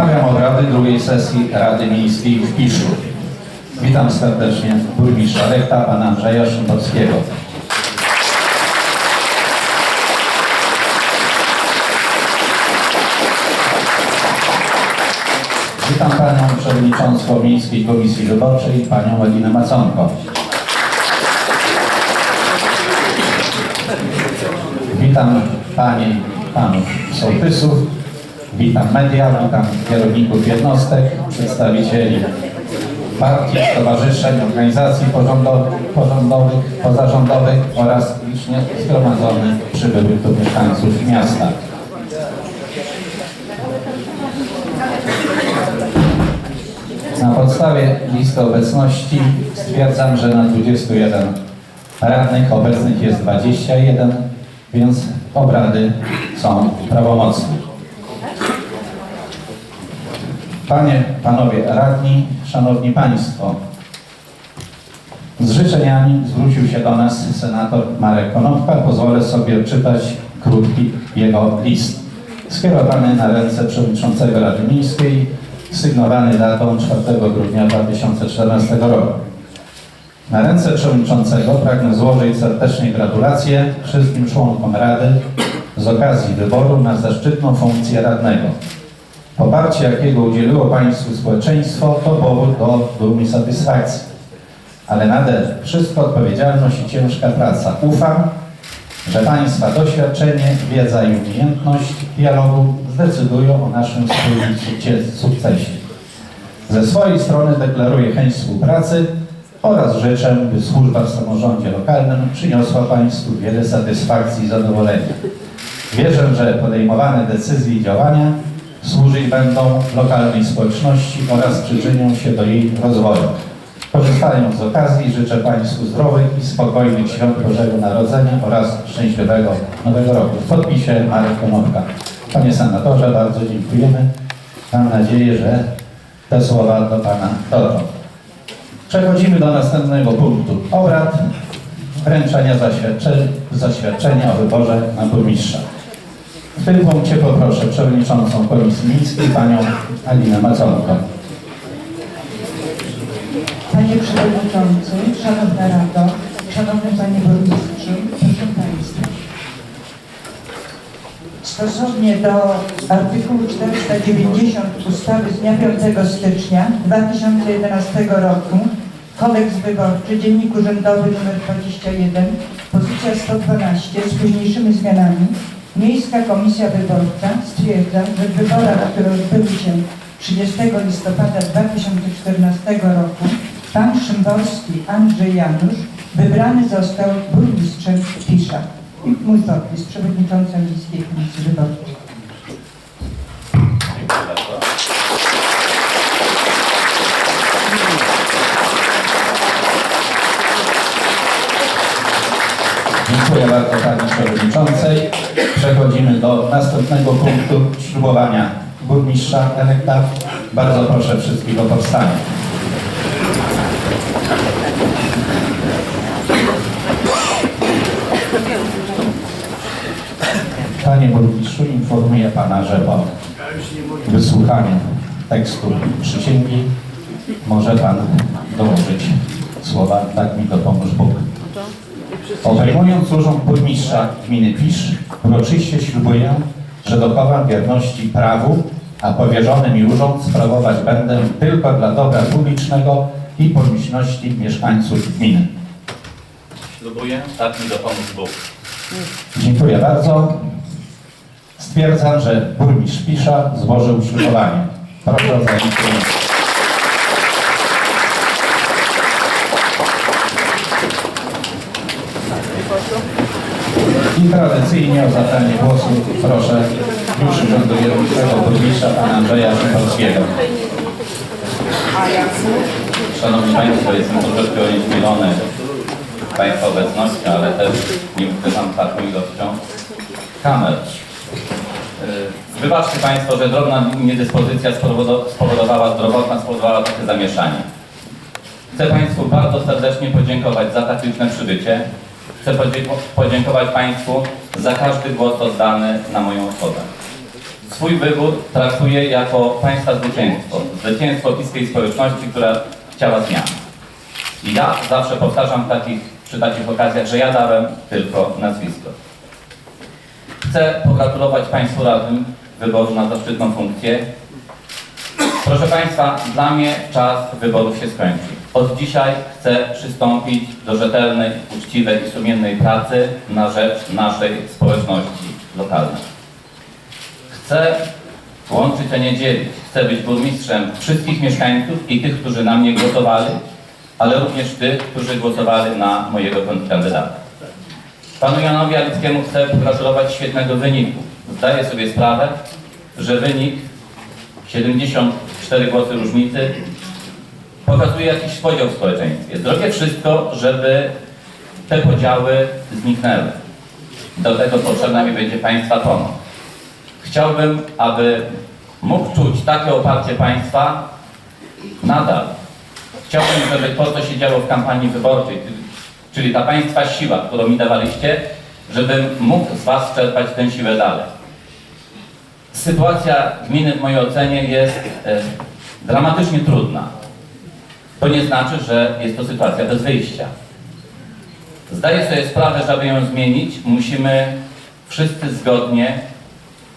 Wznawiam obrady drugiej sesji Rady Miejskiej w Piszu. Witam serdecznie burmistrza rekta, pana Andrzeja Szymborskiego. Witam panią przewodniczącą Miejskiej Komisji Wyborczej, panią Elinę Maconko. Witam panie i panów sołtysów, witam media, witam kierowników jednostek, przedstawicieli partii, stowarzyszeń, organizacji porządowych, pozarządowych oraz licznie zgromadzonych przybyłych tu mieszkańców miasta. Na podstawie listy obecności stwierdzam, że na 21 radnych obecnych jest 21, więc obrady są prawomocne. Panie, Panowie Radni, Szanowni Państwo, z życzeniami zwrócił się do nas senator Marek Konopka. Pozwolę sobie czytać krótki jego list. Skierowany na ręce przewodniczącego Rady Miejskiej, sygnowany datą 4 grudnia 2014 roku. Na ręce przewodniczącego pragnę złożyć serdeczne gratulacje wszystkim członkom Rady z okazji wyboru na zaszczytną funkcję radnego. Poparcie, jakiego udzieliło Państwu społeczeństwo, to powód do dumnej satysfakcji. Ale nade wszystko odpowiedzialność i ciężka praca. Ufam, że Państwa doświadczenie, wiedza i umiejętność dialogu zdecydują o naszym wspólnym sukces- sukcesie. Ze swojej strony deklaruję chęć współpracy oraz życzę, by służba w samorządzie lokalnym przyniosła Państwu wiele satysfakcji i zadowolenia. Wierzę, że podejmowane decyzje i działania służyć będą lokalnej społeczności oraz przyczynią się do jej rozwoju. Korzystając z okazji życzę Państwu zdrowych i spokojnych świąt Bożego Narodzenia oraz szczęśliwego Nowego Roku. W podpisie Marek Konopka. Panie senatorze, bardzo dziękujemy. Mam nadzieję, że te słowa do Pana dotrą. Przechodzimy do następnego punktu obrad wręczenia zaświadczenia, zaświadczenia o wyborze na burmistrza. W tym punkcie poproszę przewodniczącą Komisji Miejskiej panią Alinę Maconko. Panie Przewodniczący, Szanowna Rado, Szanowny Panie Burmistrzu, proszę Państwa. Stosownie do artykułu 490 ustawy z dnia 5 stycznia 2011 roku Kodeks Wyborczy, Dziennik Urzędowy nr 21, pozycja 112 z późniejszymi zmianami Miejska Komisja Wyborcza stwierdza, że w wyborach, które odbyły się 30 listopada 2014 roku pan Szymborski Andrzej Janusz wybrany został burmistrzem Pisza. I mój podpis, przewodnicząca Miejskiej Komisji Wyborczej. Dziękuję bardzo Pani Przewodniczącej. Przechodzimy do następnego punktu ślubowania burmistrza elekta. Bardzo proszę wszystkich o powstanie. Panie burmistrzu, informuję Pana, że po wysłuchaniu tekstu przysięgi może Pan dołożyć słowa Tak mi dopomóż Bóg. Obejmując urząd burmistrza gminy Pisz, uroczyście ślubuję, że dochowam wierności prawu, a powierzony mi urząd sprawować będę tylko dla dobra publicznego i pomyślności mieszkańców gminy. Ślubuję, tak mi dopomóż Bóg. Dziękuję bardzo. Stwierdzam, że burmistrz Pisza złożył ślubowanie. Proszę o zajęcie miejsca. I tradycyjnie o zabranie głosu proszę już urzędującego burmistrza pana Andrzeja Szymborskiego. Szanowni Państwo, jestem troszeczkę onieśmielony Państwa obecnością, ale też nie ukrywam taką ilością kamer. Yy, Wybaczcie Państwo, że drobna niedyspozycja spowodo- spowodowała, zdrowotna spowodowała takie zamieszanie. Chcę Państwu bardzo serdecznie podziękować za tak liczne przybycie. Chcę podziękować Państwu za każdy głos oddany na moją osobę. swój wybór traktuję jako Państwa zwycięstwo. Zwycięstwo bliskiej społeczności, która chciała zmian. I ja zawsze powtarzam takich, przy takich okazjach, że ja dałem tylko nazwisko. Chcę pogratulować Państwu radnym wyboru na zaszczytną funkcję. Proszę Państwa, dla mnie czas wyborów się skończy. Od dzisiaj chcę przystąpić do rzetelnej, uczciwej i sumiennej pracy na rzecz naszej społeczności lokalnej. Chcę łączyć, a nie dzielić. Chcę być burmistrzem wszystkich mieszkańców i tych, którzy na mnie głosowali, ale również tych, którzy głosowali na mojego kandydata. Panu Janowi Alickiemu chcę pogratulować świetnego wyniku. Zdaję sobie sprawę, że wynik 74 głosy różnicy pokazuje jakiś podział w społeczeństwie. Zrobię wszystko, żeby te podziały zniknęły. Do tego potrzebna mi będzie Państwa pomoc. Chciałbym, aby mógł czuć takie oparcie Państwa nadal. Chciałbym, żeby to, co się działo w kampanii wyborczej, czyli ta Państwa siła, którą mi dawaliście, żebym mógł z Was czerpać tę siłę dalej. Sytuacja gminy w mojej ocenie jest e, dramatycznie trudna. To nie znaczy, że jest to sytuacja bez wyjścia. Zdaję sobie sprawę, że aby ją zmienić, musimy wszyscy zgodnie,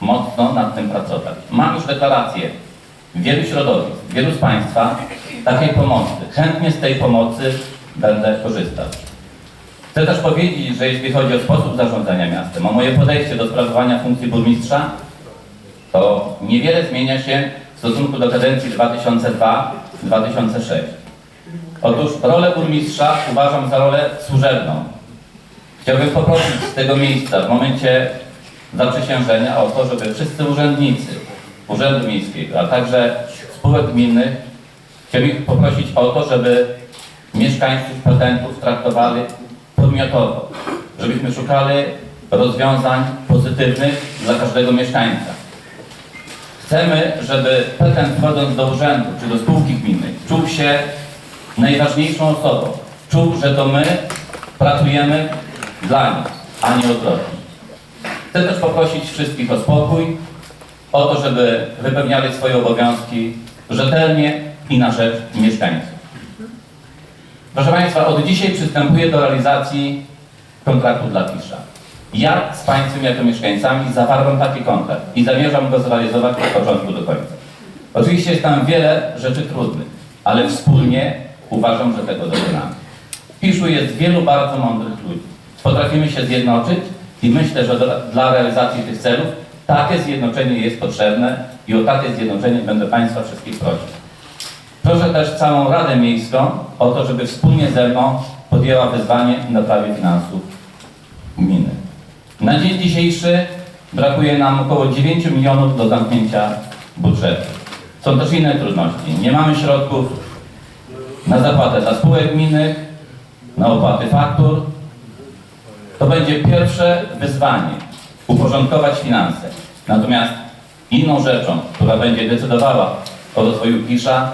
mocno nad tym pracować. Mam już deklarację wielu środowisk, wielu z Państwa takiej pomocy. Chętnie z tej pomocy będę korzystał. Chcę też powiedzieć, że jeśli chodzi o sposób zarządzania miastem, o moje podejście do sprawowania funkcji burmistrza, to niewiele zmienia się w stosunku do kadencji 2002-2006. Otóż rolę burmistrza uważam za rolę służebną. Chciałbym poprosić z tego miejsca w momencie zaprzysiężenia o to, żeby wszyscy urzędnicy Urzędu Miejskiego, a także spółek gminnych, chciałbym poprosić o to, żeby mieszkańców, petentów traktowali podmiotowo, żebyśmy szukali rozwiązań pozytywnych dla każdego mieszkańca. Chcemy, żeby petent wchodząc do urzędu czy do spółki gminnej czuł się najważniejszą osobą. Czuł, że to my pracujemy dla nich, a nie odwrotnie. Chcę też poprosić wszystkich o spokój, o to, żeby wypełniali swoje obowiązki rzetelnie i na rzecz mieszkańców. Proszę Państwa, od dzisiaj przystępuję do realizacji kontraktu dla Pisza. Ja z Państwem jako mieszkańcami zawarłem taki kontrakt i zamierzam go zrealizować od początku do końca. Oczywiście jest tam wiele rzeczy trudnych, ale wspólnie uważam, że tego dokonamy. W Piszu jest wielu bardzo mądrych ludzi. Potrafimy się zjednoczyć i myślę, że dla, dla realizacji tych celów takie zjednoczenie jest potrzebne i o takie zjednoczenie będę Państwa wszystkich prosił. Proszę też całą Radę Miejską o to, żeby wspólnie ze mną podjęła wyzwanie w naprawie finansów gminy. Na dzień dzisiejszy brakuje nam około 9 milionów do zamknięcia budżetu. Są też inne trudności. Nie mamy środków na zapłatę za spółek gminnych, na opłaty faktur. To będzie pierwsze wyzwanie uporządkować finanse. Natomiast inną rzeczą, która będzie decydowała o rozwoju Pisza,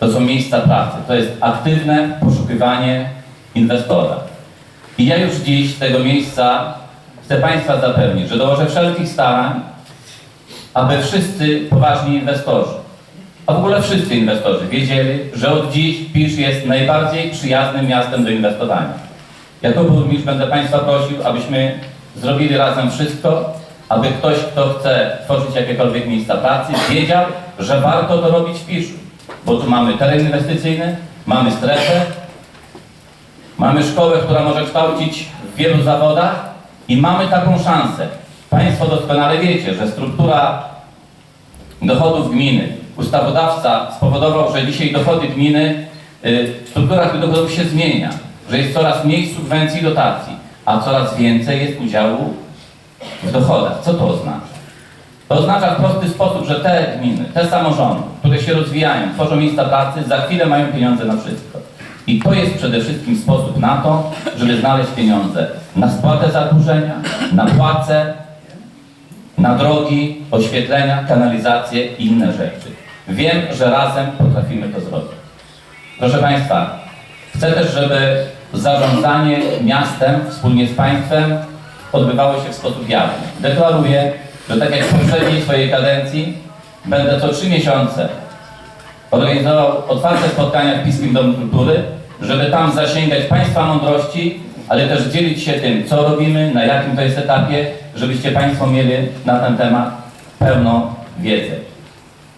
to są miejsca pracy. To jest aktywne poszukiwanie inwestora. I ja już dziś z tego miejsca chcę Państwa zapewnić, że dołożę wszelkich starań, aby wszyscy poważni inwestorzy, a w ogóle wszyscy inwestorzy wiedzieli, że od dziś Pisz jest najbardziej przyjaznym miastem do inwestowania. Jako burmistrz będę Państwa prosił, abyśmy zrobili razem wszystko, aby ktoś, kto chce tworzyć jakiekolwiek miejsca pracy, wiedział, że warto to robić w Piszu. Bo tu mamy teren inwestycyjny, mamy strefę, mamy szkołę, która może kształcić w wielu zawodach i mamy taką szansę. Państwo doskonale wiecie, że struktura dochodów gminy, ustawodawca spowodował, że dzisiaj dochody gminy, y, struktura tych dochodów się zmienia, że jest coraz mniej subwencji i dotacji, a coraz więcej jest udziału w dochodach. Co to oznacza? To oznacza w prosty sposób, że te gminy, te samorządy, które się rozwijają, tworzą miejsca pracy, za chwilę mają pieniądze na wszystko. I to jest przede wszystkim sposób na to, żeby znaleźć pieniądze na spłatę zadłużenia, na płace, na drogi, oświetlenia, kanalizację i inne rzeczy. Wiem, że razem potrafimy to zrobić. Proszę Państwa, chcę też, żeby zarządzanie miastem wspólnie z Państwem odbywało się w sposób jawny. Deklaruję, że tak jak w poprzedniej swojej kadencji będę co trzy miesiące organizował otwarte spotkania w Piskim Domu Kultury, żeby tam zasięgać Państwa mądrości, ale też dzielić się tym, co robimy, na jakim to jest etapie, żebyście Państwo mieli na ten temat pełną wiedzę.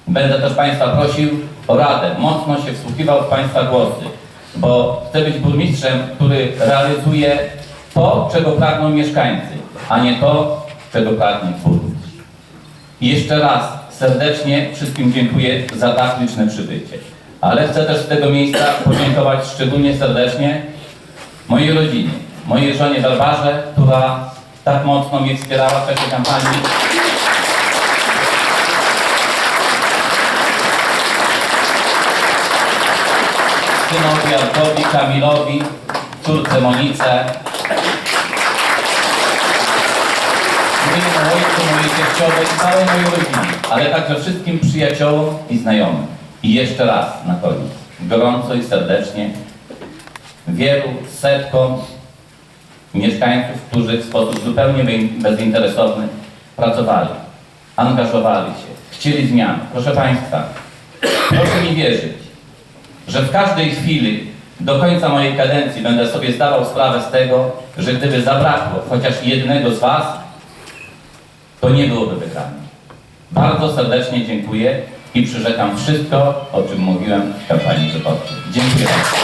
Będę też Państwa prosił o radę, mocno się wsłuchiwał w Państwa głosy, bo chcę być burmistrzem, który realizuje to, czego pragną mieszkańcy, a nie to, czego pragnie burmistrz. I jeszcze raz serdecznie wszystkim dziękuję za tak liczne przybycie. Ale chcę też z tego miejsca podziękować szczególnie serdecznie mojej rodzinie, mojej żonie Barbarze, która tak mocno mnie wspierała w czasie kampanii. Synowi Arkowi, Kamilowi, córce Monice, mojemu ojcu, mojej teściowej, całej mojej rodzinie, ale także wszystkim przyjaciołom i znajomym. I jeszcze raz na koniec, gorąco i serdecznie wielu setkom mieszkańców, którzy w sposób zupełnie be- bezinteresowny pracowali, angażowali się, chcieli zmian. Proszę Państwa, proszę mi wierzyć, że w każdej chwili do końca mojej kadencji będę sobie zdawał sprawę z tego, że gdyby zabrakło chociaż jednego z Was, to nie byłoby wygrane. Bardzo serdecznie dziękuję i przyrzekam wszystko, o czym mówiłem w kampanii wyborczej. Dziękuję bardzo.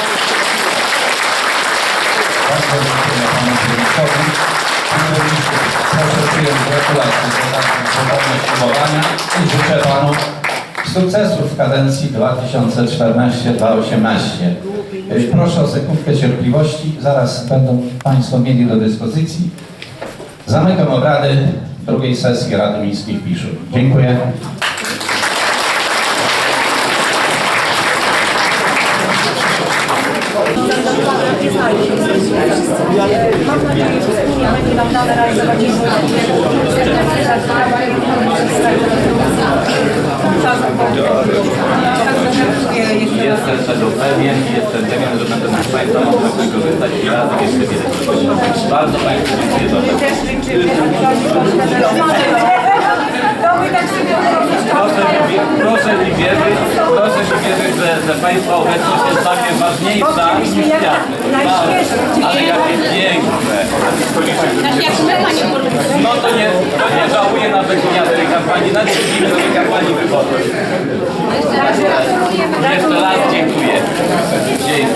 Bardzo dziękuję panu burmistrzowi. Panie burmistrzu, proszę przyjąć gratulacje za taką podobne ślubowania i życzę panu sukcesów w kadencji 2014-2018. Y, Proszę o sekundkę cierpliwości, zaraz będą Państwo mieli do dyspozycji. Zamykam obrady drugiej sesji Rady Miejskiej w Piszu. Dziękuję. Mam nadzieję, że będzie nam dane realizować Jestem tego pewien i jestem pewien, że będę mógł Państwa mocno wykorzystać i razem jeszcze więcej. Bardzo Państwu dziękuję za. Proszę mi, proszę mi wierzyć, proszę mi wierzyć, że, że Państwa obecność jest dla mnie ważniejsza niż świat. Ale jakie piękne. No to nie, to nie żałuję nawet dnia tej kampanii, nawet nie do tej kampanii wyborczej. Jeszcze raz dziękuję. Dzięki.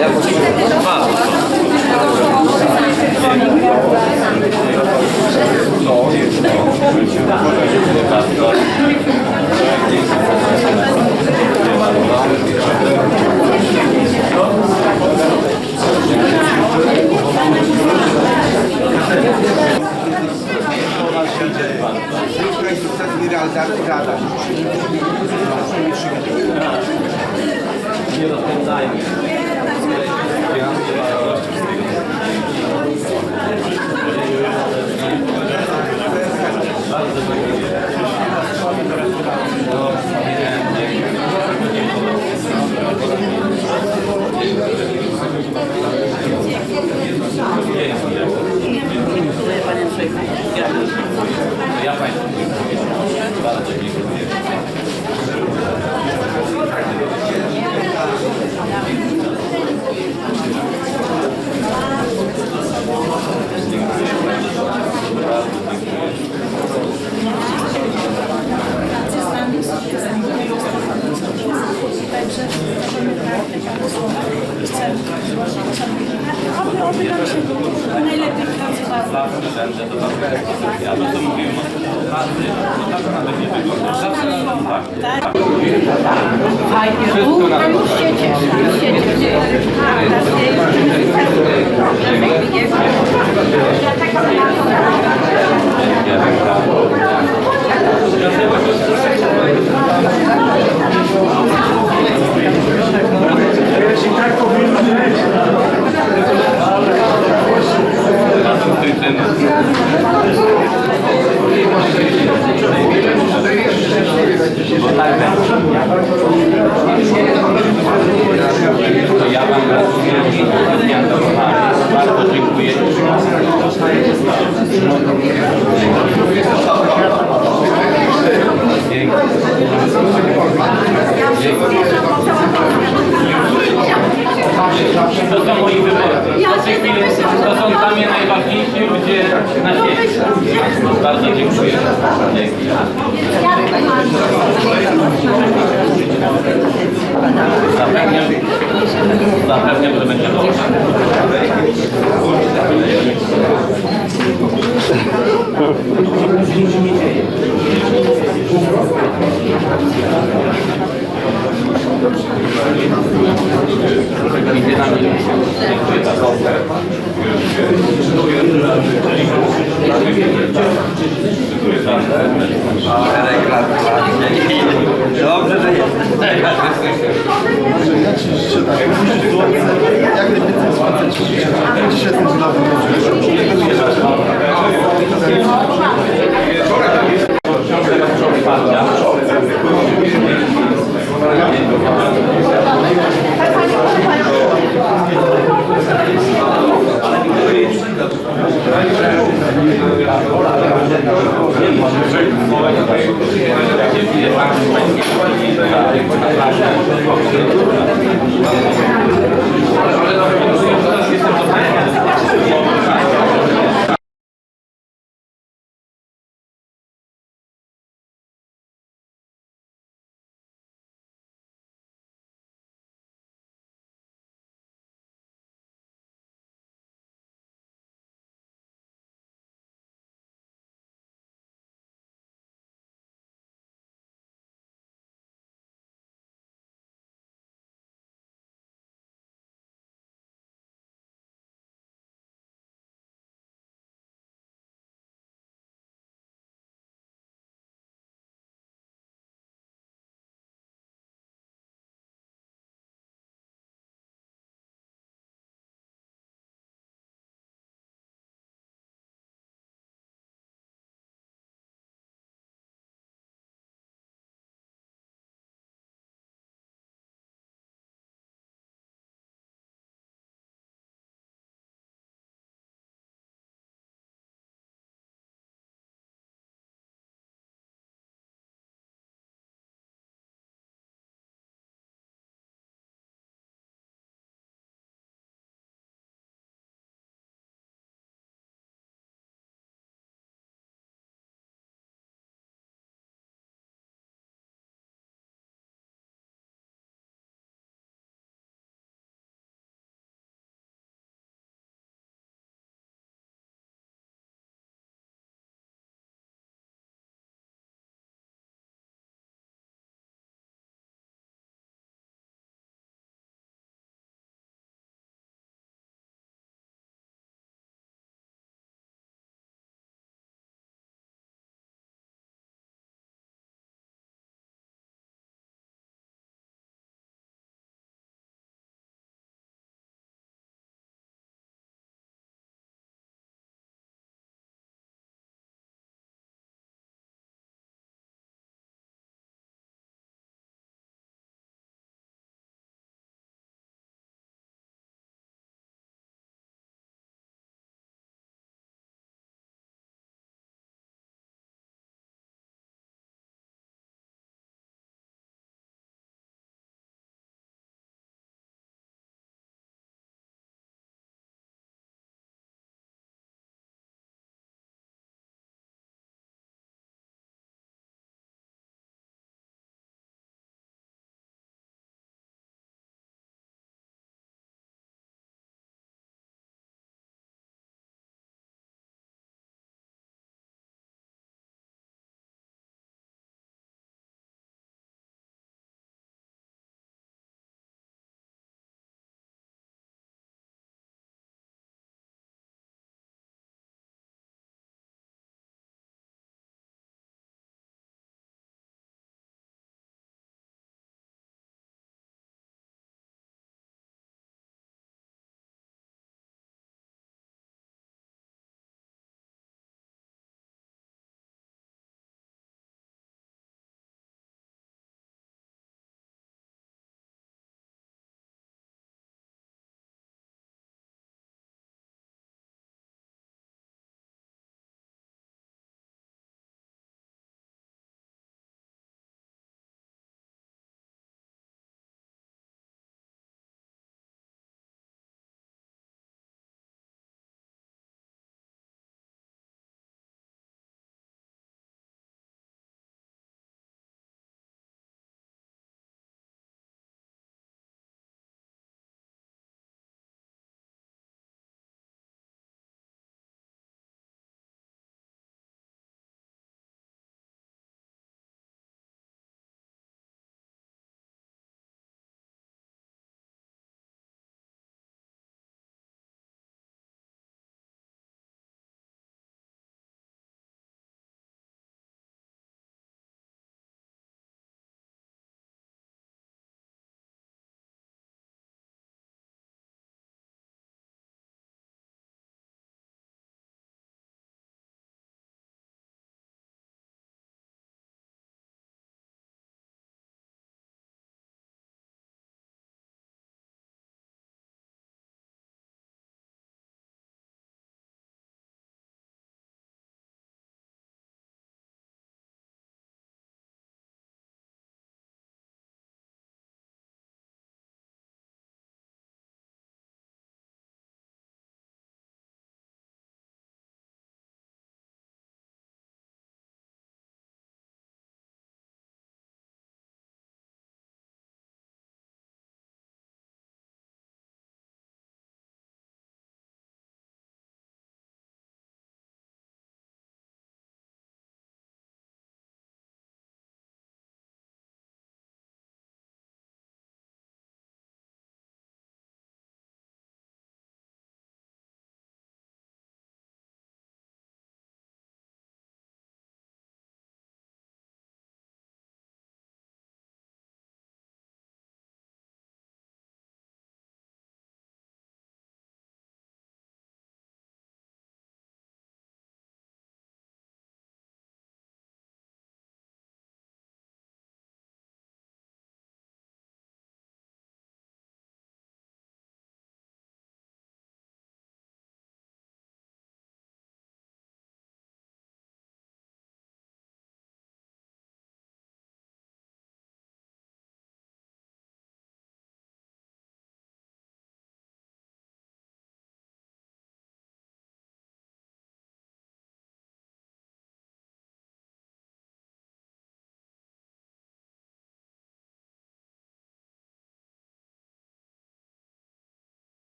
Ja Ostatni To ja Wam gratuluję i dnia do Bardzo Dziękuję. To są moi wyborcy. W tej chwili to są dla mnie najważniejsi ludzie na świecie. Bardzo dziękuję. Zapewniam, zapewniam, że będzie dobrze. Idzie Dobrze, że jest. Dziękuję bardzo.